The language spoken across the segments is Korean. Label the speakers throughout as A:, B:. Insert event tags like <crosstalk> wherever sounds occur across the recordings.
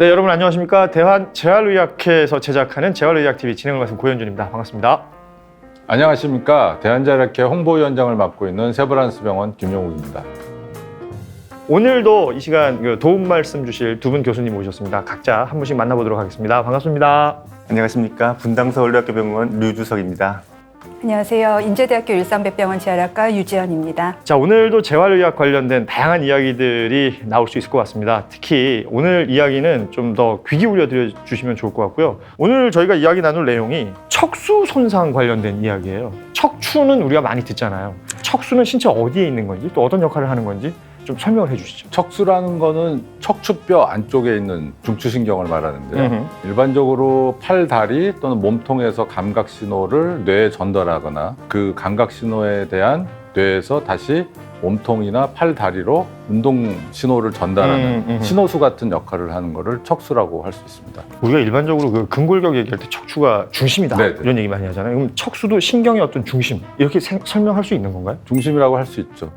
A: 네, 여러분 안녕하십니까? 대한 재활의학회에서 제작하는 재활의학TV 진행을 맡은 고현준입니다. 반갑습니다.
B: 안녕하십니까 대한자력회 홍보위원장을 맡고 있는 세브란스 병원 김용욱입니다.
A: 오늘도 이 시간 그 도움 말씀 주실 두 분 교수님 모셨습니다. 각자 한 분씩 만나보도록 하겠습니다. 반갑습니다.
C: 안녕하십니까 분당서울대학교 병원 류주석입니다.
D: 안녕하세요. 인제대학교 일산배병원 재활학과 유지연입니다.
A: 자, 오늘도 재활의학 관련된 다양한 이야기들이 나올 수 있을 것 같습니다. 특히 오늘 이야기는 좀 더 귀 기울여 드려 주시면 좋을 것 같고요. 오늘 저희가 이야기 나눌 내용이 척수 손상 관련된 이야기예요. 척추는 우리가 많이 듣잖아요. 척수는 신체 어디에 있는 건지 또 어떤 역할을 하는 건지 좀 설명을 해 주시죠.
B: 척수라는 거는 척추뼈 안쪽에 있는 중추신경을 말하는데요.
A: 음흠.
B: 일반적으로 팔, 다리 또는 몸통에서 감각 신호를 뇌에 전달하거나 그 감각 신호에 대한 뇌에서 다시 몸통이나 팔, 다리로 운동 신호를 전달하는
A: 음, 음.
B: 신호수 같은 역할을 하는 거를 척수라고 할 수 있습니다.
A: 우리가 일반적으로 그 근골격 얘기할 때 척추가 중심이다
B: 네, 네.
A: 이런 얘기 많이 하잖아요. 그럼 척수도 신경의 어떤 중심 이렇게 생- 설명할 수 있는 건가요?
B: 중심이라고 할 수 있죠.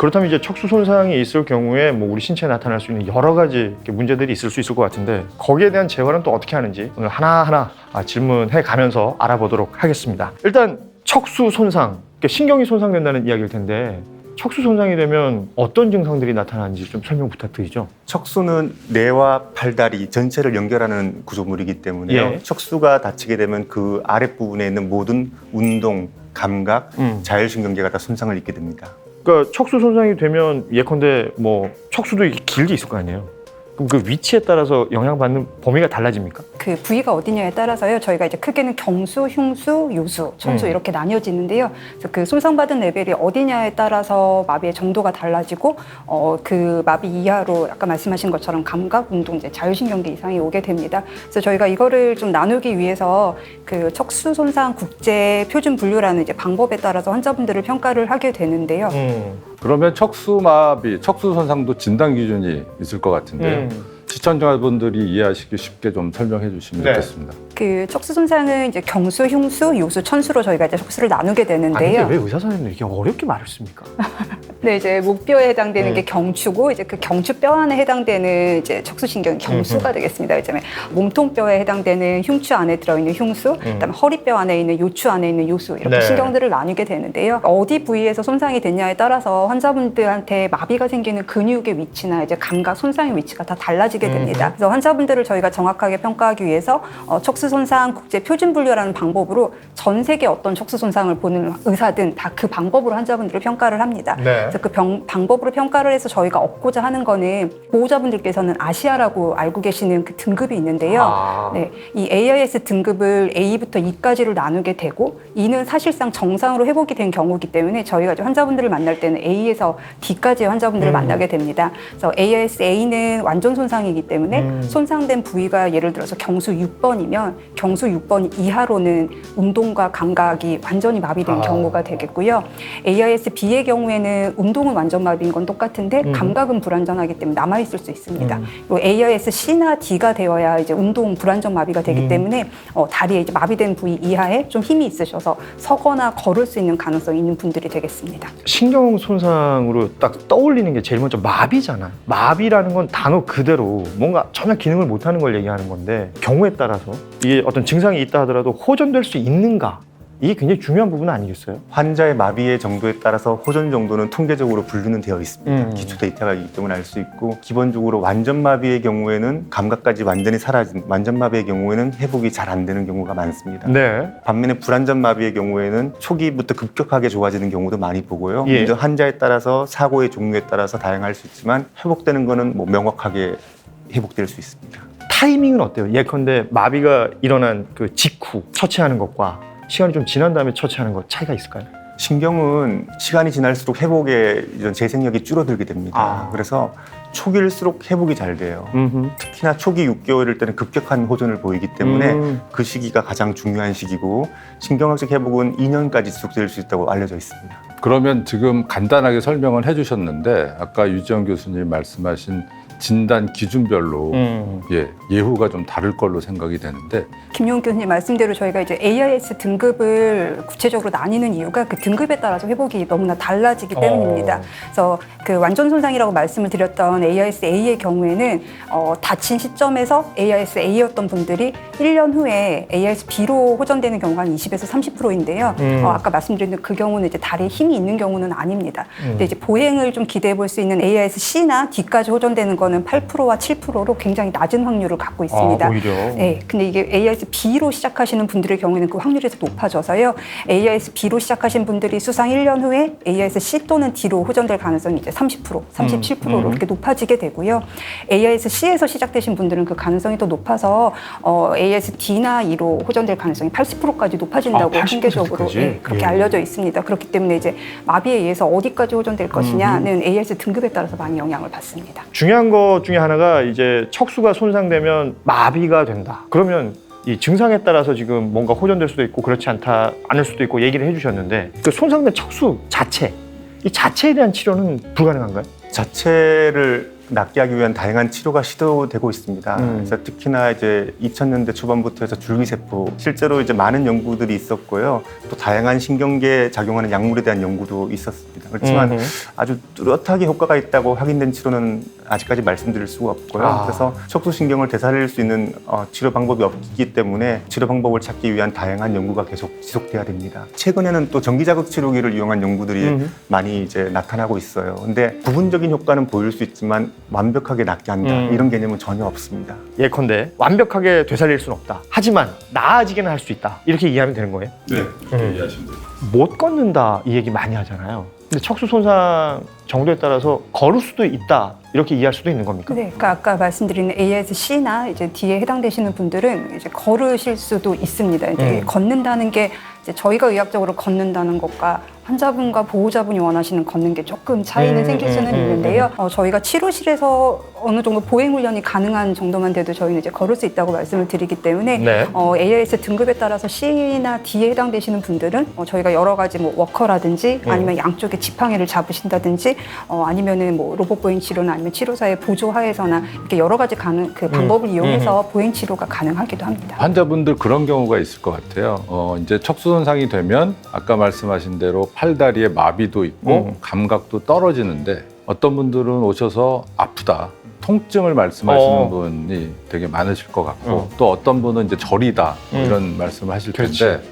A: 그렇다면 이제 척수 손상이 있을 경우에 뭐 우리 신체에 나타날 수 있는 여러 가지 문제들이 있을 수 있을 것 같은데 거기에 대한 재활은 또 어떻게 하는지 오늘 하나하나 아, 질문해 가면서 알아보도록 하겠습니다. 일단 척수 손상, 그러니까 신경이 손상된다는 이야기일 텐데 척수 손상이 되면 어떤 증상들이 나타나는지 좀 설명 부탁드리죠.
C: 척수는 뇌와 팔다리 전체를 연결하는 구조물이기 때문에요.
A: 예.
C: 척수가 다치게 되면 그 아랫부분에 있는 모든 운동, 감각,
A: 음.
C: 자율신경계가 다 손상을 입게 됩니다.
A: 그러니까 척수 손상이 되면 예컨대 뭐 척수도 길게 있을 거 아니에요. 그럼 그 위치에 따라서 영향받는 범위가 달라집니까?
D: 그 부위가 어디냐에 따라서요. 저희가 이제 크게는 경수, 흉수, 요수, 천수
A: 음.
D: 이렇게 나뉘어지는데요. 그래서 그 손상받은 레벨이 어디냐에 따라서 마비의 정도가 달라지고 어, 그 마비 이하로 아까 말씀하신 것처럼 감각, 운동, 이제 자율신경계 이상이 오게 됩니다. 그래서 저희가 이거를 좀 나누기 위해서 그 척수 손상 국제 표준 분류라는 이제 방법에 따라서 환자분들을 평가를 하게 되는데요.
A: 음.
B: 그러면 척수마비, 척수 손상도 진단 기준이 있을 것 같은데요.
A: 음.
B: 시청자분들이 이해하시기 쉽게 좀 설명해 주시면
A: 네.
B: 좋겠습니다.
D: 그 척수 손상은 이제 경수, 흉수, 요수, 천수로 저희가 이제 척수를 나누게
A: 아니
D: 되는데요.
A: 근데 왜 의사 선생님들 이렇게 어렵게 말을 씁니까? <laughs>
D: 네, 이제 목뼈에 해당되는
A: 네.
D: 게 경추고 이제 그 경추뼈 안에 해당되는 이제 척수신경 경수가 되겠습니다. 이제 몸통뼈에 해당되는 흉추 안에 들어있는 흉수, 그다음에 허리뼈 안에 있는 요추 안에 있는 요수 이렇게
A: 네.
D: 신경들을 나누게 되는데요. 어디 부위에서 손상이 됐냐에 따라서 환자분들한테 마비가 생기는 근육의 위치나 이제 감각 손상의 위치가 다 달라지게
A: 음.
D: 됩니다. 그래서 환자분들을 저희가 정확하게 평가하기 위해서 어, 척수 손상 국제 표준 분류라는 방법으로 전 세계 어떤 척수 손상을 보는 의사든 다 그 방법으로 환자분들을 평가를 합니다.
A: 네.
D: 그래서 그 병- 방법으로 평가를 해서 저희가 얻고자 하는 거는 보호자분들께서는 아시아라고 알고 계시는 그 등급이 있는데요.
A: 아.
D: 네, 이 AIS 등급을 A부터 E까지로 나누게 되고 E는 사실상 정상으로 회복이 된 경우이기 때문에 저희가 이제 환자분들을 만날 때는 A에서 D까지의 환자분들을
A: 음.
D: 만나게 됩니다. 그래서 AIS A는 완전 손상이 기 때문에
A: 음.
D: 손상된 부위가 예를 들어서 경수 6번이면 경수 6번 이하로는 운동과 감각이 완전히 마비된
A: 아.
D: 경우가 되겠고요. AIS B의 경우에는 운동은 완전 마비인 건 똑같은데
A: 음.
D: 감각은 불안전하기 때문에 남아 있을 수 있습니다.
A: 음.
D: 그리고 AIS C나 D가 되어야 이제 운동 불안전 마비가 되기
A: 음.
D: 때문에 어, 다리에 이제 마비된 부위 이하에 좀 힘이 있으셔서 서거나 걸을 수 있는 가능성이 있는 분들이 되겠습니다.
A: 신경 손상으로 딱 떠올리는 게 제일 먼저 마비잖아요. 마비라는 건 단어 그대로 뭔가 전혀 기능을 못하는 걸 얘기하는 건데 경우에 따라서 이게 어떤 증상이 있다 하더라도 호전될 수 있는가 이게 굉장히 중요한 부분 아니겠어요?
C: 환자의 마비의 정도에 따라서 호전 정도는 통계적으로 분류는 되어 있습니다.
A: 음.
C: 기초 데이터가 있기 때문에 알 수 있고 기본적으로 완전 마비의 경우에는 감각까지 완전히 사라진 완전 마비의 경우에는 회복이 잘 안 되는 경우가 많습니다.
A: 네.
C: 반면에 불안전 마비의 경우에는 초기부터 급격하게 좋아지는 경우도 많이 보고요.
A: 예.
C: 환자에 따라서 사고의 종류에 따라서 다양할 수 있지만 회복되는 거는 뭐 명확하게 회복될 수 있습니다.
A: 타이밍은 어때요? 예컨대 마비가 일어난 그 직후 처치하는 것과 시간이 좀 지난 다음에 처치하는 것 차이가 있을까요?
C: 신경은 시간이 지날수록 회복의 이런 재생력이 줄어들게 됩니다.
A: 아.
C: 그래서 초기일수록 회복이 잘 돼요.
A: 음흠.
C: 특히나 초기 6개월일 때는 급격한 호전을 보이기 때문에
A: 음.
C: 그 시기가 가장 중요한 시기고 신경학적 회복은 2년까지 지속될 수 있다고 알려져 있습니다.
B: 그러면 지금 간단하게 설명을 해주셨는데 아까 유지영 교수님 말씀하신 진단 기준별로
A: 음.
B: 예, 예후가 좀 다를 걸로 생각이 되는데
D: 김용 교수님 말씀대로 저희가 이제 AIS 등급을 구체적으로 나뉘는 이유가 그 등급에 따라서 회복이 너무나 달라지기
A: 어.
D: 때문입니다. 그래서 그 완전 손상이라고 말씀을 드렸던 AIS A의 경우에는 어, 다친 시점에서 AIS A였던 분들이 1년 후에 AIS B로 호전되는 경우가 한 20에서 30%인데요.
A: 음.
D: 어, 아까 말씀드린 그 경우는 이제 다리에 힘이 있는 경우는 아닙니다.
A: 음.
D: 근데 이제 보행을 좀 기대해 볼 수 있는 AIS C나 D까지 호전되는 거는 8%와 7%로 굉장히 낮은 확률을 갖고 있습니다.
A: 아, 오히려.
D: 네, 근데 이게 AIS B로 시작하시는 분들의 경우에는 그 확률이 더 높아져서요. AIS B로 시작하신 분들이 수상 1년 후에 AIS C 또는 D로 호전될 가능성이 이제 30%, 37%로
A: 음.
D: 이렇게 높아지게 되고요. AIS C에서 시작되신 분들은 그 가능성이 더 높아서 어, AIS D나 E로 호전될 가능성이 80%까지 높아진다고
A: 아, 80%
D: 통계적으로? 예, 그렇게
A: 예.
D: 알려져 있습니다. 그렇기 때문에 이제 마비에 의해서 어디까지 호전될 것이냐는 AIS 등급에 따라서 많이 영향을 받습니다.
A: 중요한 것 중에 하나가 이제 척수가 손상되면 마비가 된다. 그러면 이 증상에 따라서 지금 뭔가 호전될 수도 있고 그렇지 않다 않을 수도 있고 얘기를 해주셨는데 그 손상된 척수 자체 이 자체에 대한 치료는 불가능한가요?
C: 자체를 낫게 하기 위한 다양한 치료가 시도되고 있습니다.
A: 음.
C: 그래서 특히나 이제 2000년대 초반부터 해서 줄기세포 실제로 이제 많은 연구들이 있었고요. 또 다양한 신경계에 작용하는 약물에 대한 연구도 있었습니다. 그렇지만
A: 음흠.
C: 아주 뚜렷하게 효과가 있다고 확인된 치료는 아직까지 말씀드릴 수가 없고요.
A: 아.
C: 그래서 척수신경을 되살릴 수 있는 어, 치료 방법이 없기 때문에 치료 방법을 찾기 위한 다양한 연구가 계속 지속돼야 됩니다. 최근에는 또 전기자극 치료기를 이용한 연구들이
A: 음흠.
C: 많이 이제 나타나고 있어요. 근데 부분적인 효과는 보일 수 있지만 완벽하게 낫게 한다
A: 음.
C: 이런 개념은 전혀 없습니다.
A: 예컨대 완벽하게 되살릴 수는 없다. 하지만 나아지기는 할 수 있다. 이렇게 이해하면 되는 거예요.
B: 네,
A: 음.
B: 이해하시면 돼요.
A: 못 걷는다 이 얘기 많이 하잖아요. 근데 척수 손상 정도에 따라서 걸을 수도 있다 이렇게 이해할 수도 있는 겁니까?
D: 네, 그러니까 아까 말씀드린 AS C나 이제 D에 해당되시는 분들은 이제 걸으실 수도 있습니다. 이제
A: 음.
D: 걷는다는 게 이제 저희가 의학적으로 걷는다는 것과 환자분과 보호자분이 원하시는 걷는 게 조금 차이는
A: 음,
D: 생길 수는
A: 음, 음,
D: 있는데요. 어, 저희가 치료실에서 어느 정도 보행 훈련이 가능한 정도만 돼도 저희는 이제 걸을 수 있다고 말씀을 드리기 때문에
A: 네.
D: 어, AIS 등급에 따라서 C나 D에 해당되시는 분들은 어, 저희가 여러 가지 뭐 워커라든지
A: 음.
D: 아니면 양쪽에 지팡이를 잡으신다든지 어, 아니면은 뭐 로봇 보행 치료나 아니면 치료사의 보조하에서나 이렇게 여러 가지 가능 그 방법을 이용해서 보행 치료가 가능하기도 합니다.
B: 환자분들 그런 경우가 있을 것 같아요. 어, 이제 척수 손상이 되면 아까 말씀하신 대로 팔다리에 마비도 있고
A: 음.
B: 감각도 떨어지는데 어떤 분들은 오셔서 아프다. 통증을 말씀하시는
A: 어.
B: 분이 되게 많으실 것 같고
A: 어.
B: 또 어떤 분은 이제 저리다
A: 음.
B: 이런 말씀을 하실
A: 그렇지.
B: 텐데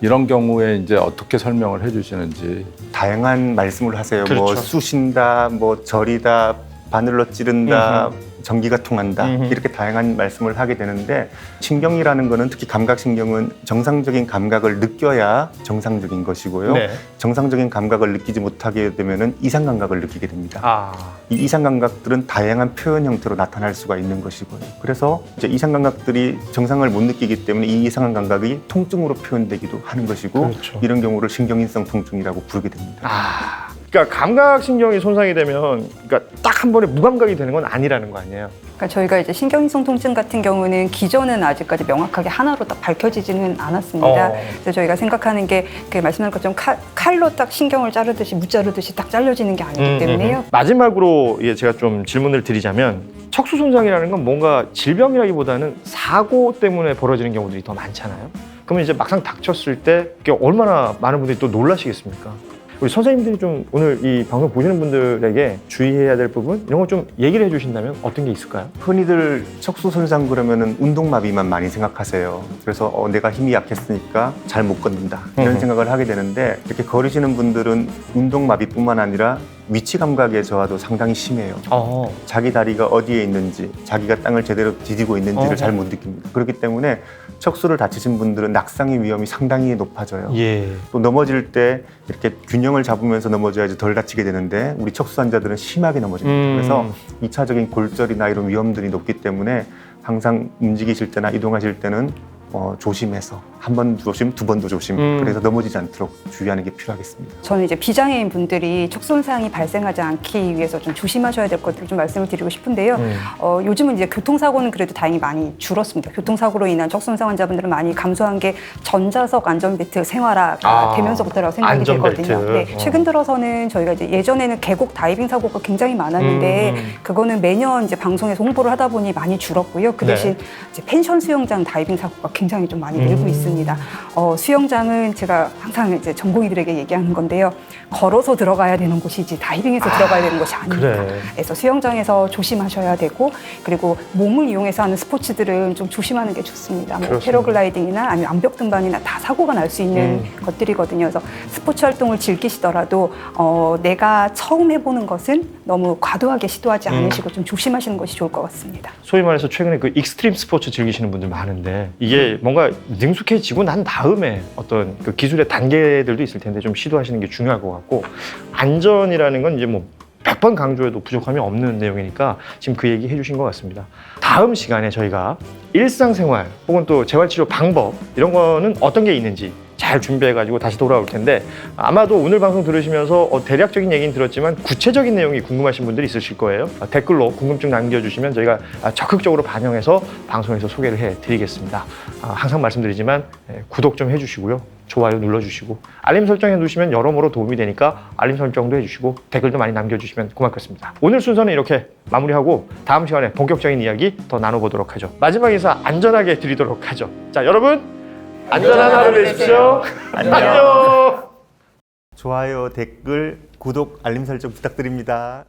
B: 이런 경우에 이제 어떻게 설명을 해주시는지
C: 다양한 말씀을 하세요. 뭐
A: 그렇죠.
C: 쑤신다, 뭐 절이다, 바늘로 찌른다, 전기가 통한다
A: 음흠.
C: 이렇게 다양한 말씀을 하게 되는데 신경이라는 거는 특히 감각신경은 정상적인 감각을 느껴야 정상적인 것이고요.
A: 네.
C: 정상적인 감각을 느끼지 못하게 되면은 이상 감각을 느끼게 됩니다.
A: 아.
C: 이 이상 감각들은 다양한 표현 형태로 나타날 수가 있는 것이고요. 그래서 이제 이상 감각들이 정상을 못 느끼기 때문에 이 이상한 감각이 통증으로 표현되기도 하는 것이고
A: 그렇죠.
C: 이런 경우를 신경인성 통증이라고 부르게 됩니다.
A: 아. 그러니까 감각 신경이 손상이 되면 그러니까 딱 한 번에 무감각이 되는 건 아니라는 거 아니에요.
D: 그러니까 저희가 이제 신경이성 통증 같은 경우는 기존은 아직까지 명확하게 하나로 딱 밝혀지지는 않았습니다.
A: 어.
D: 그래서 저희가 생각하는 게그 말씀하신 것처럼 칼, 칼로 딱 신경을 자르듯이 무 자르듯이 딱 잘려지는 게 아니기
A: 음,
D: 때문에요.
A: 음, 음. 마지막으로 예, 제가 좀 질문을 드리자면 척수 손상이라는 건 뭔가 질병이라기보다는 사고 때문에 벌어지는 경우들이 더 많잖아요. 그러면 이제 막상 닥쳤을 때 얼마나 많은 분들이 또 놀라시겠습니까? 우리 선생님들이 좀 오늘 이 방송 보시는 분들에게 주의해야 될 부분 이런 거 좀 얘기를 해주신다면 어떤 게 있을까요?
C: 흔히들 척수 손상 그러면은 운동마비만 많이 생각하세요. 그래서 어, 내가 힘이 약했으니까 잘 못 걷는다 이런
A: 음.
C: 생각을 하게 되는데 이렇게 걸으시는 분들은 운동마비뿐만 아니라 위치 감각의 저하도 상당히 심해요.
A: 어.
C: 자기 다리가 어디에 있는지, 자기가 땅을 제대로 디디고 있는지를
A: 어.
C: 잘 못 느낍니다. 그렇기 때문에 척수를 다치신 분들은 낙상의 위험이 상당히 높아져요.
A: 예.
C: 또 넘어질 때 이렇게 균형을 잡으면서 넘어져야지 덜 다치게 되는데 우리 척수 환자들은 심하게 넘어집니다.
A: 음.
C: 그래서 2차적인 골절이나 이런 위험들이 높기 때문에 항상 움직이실 때나 이동하실 때는 어, 조심해서 한 번 조심, 두 번도 조심.
A: 음.
C: 그래서 넘어지지 않도록 주의하는 게 필요하겠습니다.
D: 저는 이제 비장애인 분들이 척 손상이 발생하지 않기 위해서 좀 조심하셔야 될 것들을 좀 말씀을 드리고 싶은데요.
A: 음.
D: 어, 요즘은 이제 교통사고는 그래도 다행히 많이 줄었습니다. 교통사고로 인한 척손상 환자분들은 많이 감소한 게 전자석 안전벨트 생활화가
A: 아,
D: 되면서부터라고 생각이
A: 안전벨트.
D: 되거든요. 네,
A: 어.
D: 최근 들어서는 저희가 이제 예전에는 계곡 다이빙 사고가 굉장히 많았는데
A: 음, 음.
D: 그거는 매년 이제 방송에서 홍보를 하다 보니 많이 줄었고요. 그
A: 네.
D: 대신 이제 펜션 수영장 다이빙 사고가 굉장히 좀 많이 늘고
A: 음.
D: 있습니다. 어, 수영장은 제가 항상 이제 전공의들에게 얘기하는 건데요. 걸어서 들어가야 되는 곳이지 다이빙해서 들어가야 되는 곳이 아닙니다.
A: 그래.
D: 그래서 수영장에서 조심하셔야 되고 그리고 몸을 이용해서 하는 스포츠들은 좀 조심하는 게 좋습니다. 뭐. 패러글라이딩이나 아니면 암벽 등반이나 다 사고가 날 수 있는
A: 음.
D: 것들이거든요. 그래서 스포츠 활동을 즐기시더라도 어, 내가 처음 해보는 것은 너무 과도하게 시도하지
A: 음.
D: 않으시고 좀 조심하시는 것이 좋을 것 같습니다.
A: 소위 말해서 최근에 그 익스트림 스포츠 즐기시는 분들 많은데 이게 뭔가 능숙해지고 난 다음 에 어떤 그 기술의 단계들도 있을 텐데 좀 시도하시는 게 중요할 것 같고 안전이라는 건 이제 뭐 100번 강조해도 부족함이 없는 내용이니까 지금 그 얘기 해주신 것 같습니다. 다음 시간에 저희가 일상생활 혹은 또 재활치료 방법 이런 거는 어떤 게 있는지 잘 준비해가지고 다시 돌아올 텐데 아마도 오늘 방송 들으시면서 어, 대략적인 얘기는 들었지만 구체적인 내용이 궁금하신 분들이 있으실 거예요. 어, 댓글로 궁금증 남겨주시면 저희가 아, 적극적으로 반영해서 방송에서 소개를 해드리겠습니다. 아, 항상 말씀드리지만 예, 구독 좀 해주시고요. 좋아요 눌러주시고 알림 설정해 두시면 여러모로 도움이 되니까 알림 설정도 해주시고 댓글도 많이 남겨주시면 고맙겠습니다. 오늘 순서는 이렇게 마무리하고 다음 시간에 본격적인 이야기 더 나눠보도록 하죠. 마지막 인사 안전하게 드리도록 하죠. 자 여러분 안전한 하루 되십시오. 안녕.
C: 좋아요, 댓글, 구독, 알림 설정 부탁드립니다.